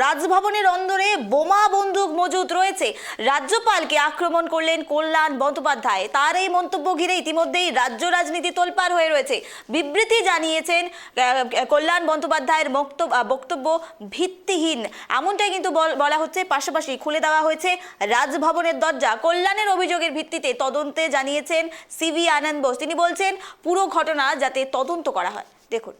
রাজভবনের অন্দরে বোমা বন্দুক মজুদ রয়েছে। রাজ্যপালকে আক্রমণ করলেন কল্যাণ বন্দ্যোপাধ্যায়। তার এই মন্তব্য ঘিরে ইতিমধ্যেই রাজ্য রাজনীতি তোলপাড় হয়ে রয়েছে। বিবৃতি জানিয়েছেন কল্যাণ বন্দ্যোপাধ্যায়ের বক্তব্য ভিত্তিহীন। এমনটাই কিন্তু বলা হচ্ছে, পাশাপাশি খুলে দেওয়া হয়েছে রাজভবনের দরজা। কল্যাণের অভিযোগের ভিত্তিতে তদন্তে জানিয়েছেন সিভি আনন্দ বোস। তিনি বলছেন, পুরো ঘটনা যাতে তদন্ত করা হয়। দেখুন।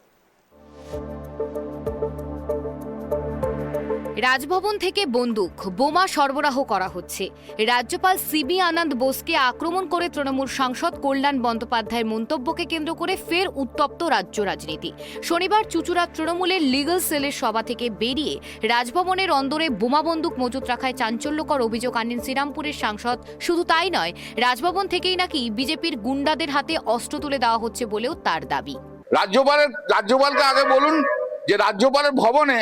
রাজভবন থেকে বন্দুক, বোমা সরবরাহ করা হচ্ছে। রাজ্যপাল সিবি আনন্দ বোসকে আক্রমণ করে তৃণমূল সাংসদ কল্যাণ বন্দ্যোপাধ্যায়ের মন্তব্যকে কেন্দ্র করে ফের উত্তপ্ত রাজ্য রাজনীতি। শনিবার চুচুড়া তৃণমূলের লিগাল সেলের সভা থেকে বেরিয়ে রাজভবনের অন্দরে বোমা বন্দুক মজুত রাখায় চাঞ্চল্যকর অভিযোগ আনেন শ্রীরামপুরের সাংসদ। শুধু তাই নয়, রাজভবন থেকেই নাকি বিজেপির গুন্ডাদের হাতে অস্ত্র তুলে দেওয়া হচ্ছে বলেও তার দাবি। রাজ্যপালের, রাজ্যপালকে আগে বলুন যে রাজ্যপালের ভবনে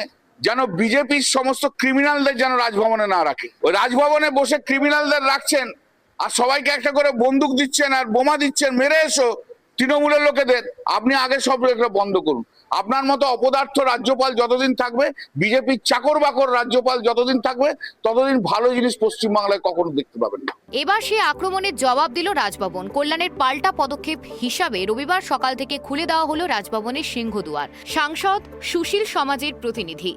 যেন বিজেপির সমস্ত ক্রিমিনালদের যেন রাজভবনে না রাখে। ওই রাজভবনে বসে ক্রিমিনালদের রাখছেন আর সবাইকে একটা করে বন্দুক দিচ্ছেন আর বোমা দিচ্ছেন, মেরে এসো তৃণমূলের লোকেদের। আপনি আগে সব এগুলো বন্ধ করুন। আপনার মতো অপদার্থ রাজ্যপাল যতদিন থাকবে, বিজেপির চাকর বাকর রাজ্যপাল যতদিন থাকবে, ততদিন ভালো জিনিস পশ্চিমবাংলায় কখনো দেখতে পাবেন না। এবার সেই আক্রমণের জবাব দিল রাজভবন। কল্যাণের পাল্টা পদক্ষেপ হিসাবে রবিবার সকাল থেকে খুলে দেওয়া হলো রাজভবনের সিংহদুয়ার। সাংসদ সুশীল সমাজের প্রতিনিধি।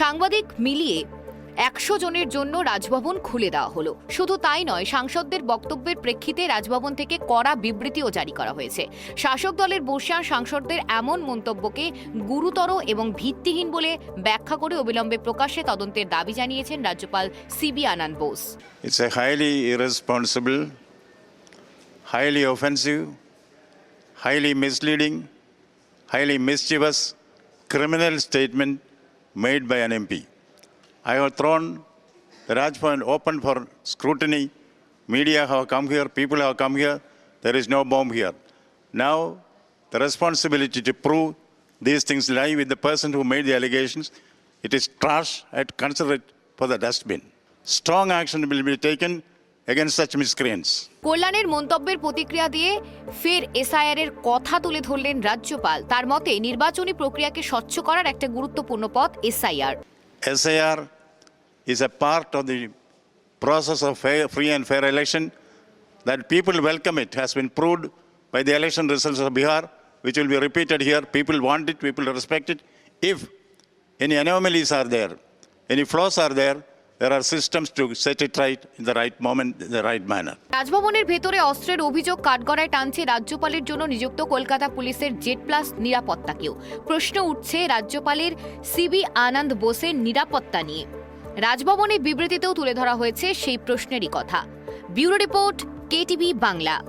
সাংবাদিক মিলিয়ে একশো জনের জন্য রাজভবন খুলে দেওয়া হলো। শুধু তাই নয় সাংসদদের বক্তব্যের প্রেক্ষিতে রাজভবন থেকে কড়া বিবৃতিও জারি করা হয়েছে। শাসক দলের বর্ষিয়ান সাংসদদের এমন মন্তব্যকে গুরুতর এবং ভিত্তিহীন বলে ব্যাখ্যা করে অবিলম্বে প্রকাশ্যে তদন্তের দাবি জানিয়েছেন রাজ্যপাল C V Ananda Bose. It's a highly irresponsible, highly offensive, highly misleading, highly mischievous criminal statement made by an MP. I have thrown the Rajbhavan open for scrutiny. Media have come here, people have come here. There is no bomb here. Now, the responsibility to prove these things lie with the person who made the allegations. It is trash. I'd consider it for the dustbin. Strong action will be taken কল্যাণের মন্তব্যের প্রতিক্রিয়া দিয়ে ফের SIR এর কথা তুলে ধরলেন রাজ্যপাল। তার মতে নির্বাচনী প্রক্রিয়াকে স্বচ্ছ করার একটা গুরুত্বপূর্ণ পথ SIR. SIR is a part of the process of free and fair election that people welcome it has been proved by the election results of Bihar which will be repeated here people want it people respect it if any anomalies are there any flaws are there there are systems to set it right in the right moment, in the right manner. রাজভবনের ভেতরে অস্ত্রের অভিযোগ কাঠগড়ায় টানছে রাজ্যপালের জন্য নিযুক্ত কলকাতা পুলিশের জেড প্লাস নিরাপত্তাকেও। প্রশ্ন উঠছে রাজ্যপালের সিবি আনন্দ বোসের নিরাপত্তা নিয়ে। রাজভবনে বিবৃতিতেও তুলে ধরা হয়েছে সেই প্রশ্নেরই কথা। Bureau report KTV Bangla.